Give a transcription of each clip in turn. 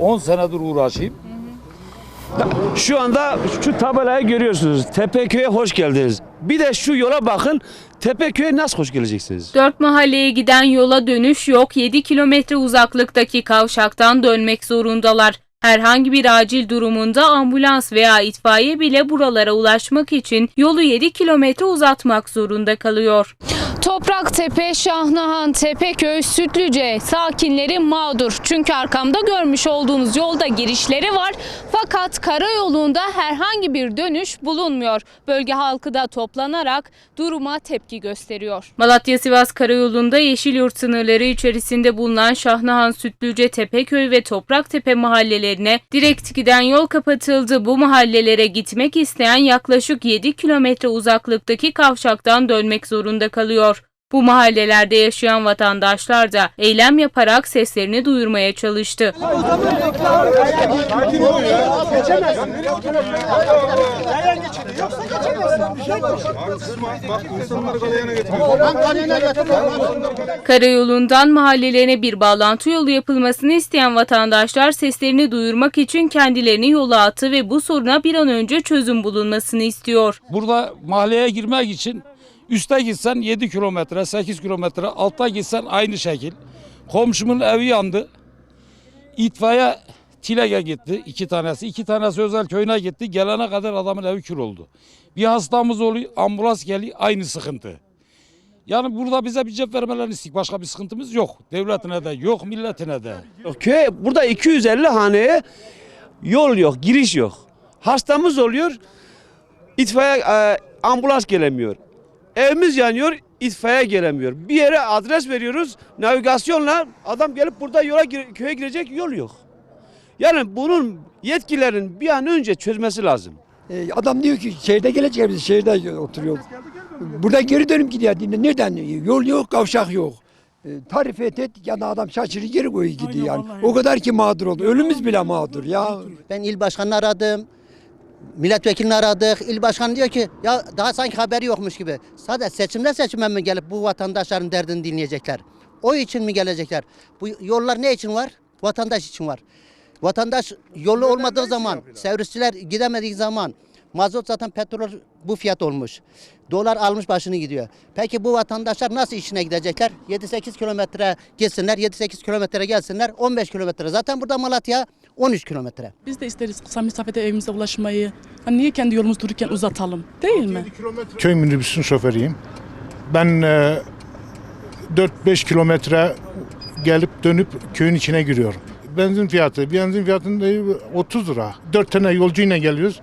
10 senedir uğraşayım. Şu anda şu tabelayı görüyorsunuz. Tepeköy'e hoş geldiniz. Bir de şu yola bakın. Tepeköy'e nasıl hoş geleceksiniz? Dört mahalleye giden yola dönüş yok. 7 kilometre uzaklıktaki kavşaktan dönmek zorundalar. Herhangi bir acil durumunda ambulans veya itfaiye bile buralara ulaşmak için yolu 7 kilometre uzatmak zorunda kalıyor. Topraktepe, Şahnahan, Tepeköy, Sütlüce sakinleri mağdur. Çünkü arkamda görmüş olduğunuz yolda girişleri var. Fakat karayolunda herhangi bir dönüş bulunmuyor. Bölge halkı da toplanarak duruma tepki gösteriyor. Malatya-Sivas karayolunda Yeşilyurt sınırları içerisinde bulunan Şahnahan, Sütlüce, Tepeköy ve Topraktepe mahallelerine direkt giden yol kapatıldı. Bu mahallelere gitmek isteyen yaklaşık 7 kilometre uzaklıktaki kavşaktan dönmek zorunda kalıyor. Bu mahallelerde yaşayan vatandaşlar da eylem yaparak seslerini duyurmaya çalıştı. Karayolundan mahallelerine bir bağlantı yolu yapılmasını isteyen vatandaşlar seslerini duyurmak için kendilerini yola attı ve bu soruna bir an önce çözüm bulunmasını istiyor. Burada mahalleye girmek için üste gitsen 7 kilometre, 8 kilometre, altta gitsen aynı şekil. Komşumun evi yandı. İtfaiye Tilek'e gitti iki tanesi. iki tanesi özel köyüne gitti. Gelene kadar adamın evi kül oldu. Bir hastamız oluyor, ambulans geliyor, aynı sıkıntı. Yani burada bize bir cep vermelerini istik. Başka bir sıkıntımız yok. Devletine de yok, milletine de. Köy burada 250 haneye yol yok, giriş yok. Hastamız oluyor. itfaiye e, ambulans gelemiyor. Evimiz yanıyor, itfaiye gelemiyor. Bir yere adres veriyoruz. Navigasyonla adam gelip burada yola gir- köye girecek yol yok. Yani bunun yetkililerin bir an önce çözmesi lazım. E, Adam diyor ki şehirde gelecek biz şehirde oturuyoruz. Burada geri dönüp gidiyor. Neden? Yol yok, kavşak yok. E, Tarif et et ya da adam şaşırır geri koyuyor gidiyor yani. O kadar ki mağdur oldu. Ölümüz bile mağdur ya. Ben il başkanını aradım. Milletvekilini aradık. İl başkanı diyor ki ya daha sanki haberi yokmuş gibi. Sadece seçimde seçime mi gelip bu vatandaşların derdini dinleyecekler? O için mi gelecekler? Bu yollar ne için var? Vatandaş için var. Vatandaş yolu olmadığı zaman, servisçiler gidemediği zaman mazot zaten petrol bu fiyat olmuş. Dolar almış başını gidiyor. Peki bu vatandaşlar nasıl işine gidecekler? 7-8 kilometre gitsinler, 7-8 kilometre gelsinler, 15 kilometre. Zaten burada Malatya 13 kilometre. Biz de isteriz kısa mesafede evimize ulaşmayı. Hani niye kendi yolumuz dururken uzatalım? Değil mi? köy minibüsün şoförüyüm. Ben e, 4-5 kilometre gelip dönüp köyün içine giriyorum. Benzin fiyatı, benzin fiyatında 30 lira. 4 tane yolcuyla geliyoruz.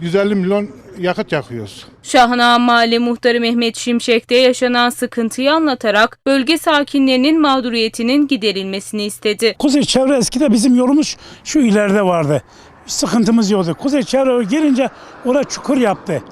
150 milyon yakıt yakıyoruz. Şahnahan Mahalle Muhtarı Mehmet Şimşek de yaşanan sıkıntıyı anlatarak bölge sakinlerinin mağduriyetinin giderilmesini istedi. Kuzey çevre eskide bizim yolumuz şu ileride vardı. Sıkıntımız yoktu. Kuzey çevre gelince oraya çukur yaptı.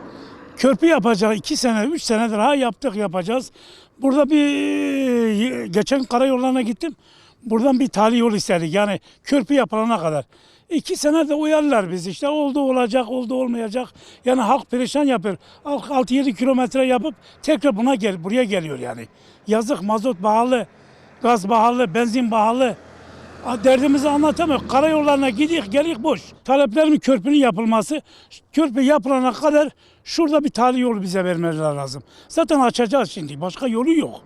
Körpü yapacak iki sene, üç senedir ha yaptık yapacağız. Burada bir geçen karayollarına gittim. Buradan bir tali yol istedik. Yani körpü yapılana kadar. İki sene de uyarlar biz işte oldu olacak oldu olmayacak. Yani halk perişan yapıyor. Halk 6-7 kilometre yapıp tekrar buna gel buraya geliyor yani. Yazık mazot pahalı, gaz pahalı, benzin pahalı. Derdimizi anlatamıyor. Karayollarına gidik gelik boş. Taleplerim körpünün yapılması. Körpü yapılana kadar şurada bir tali yolu bize vermeleri lazım. Zaten açacağız şimdi. Başka yolu yok.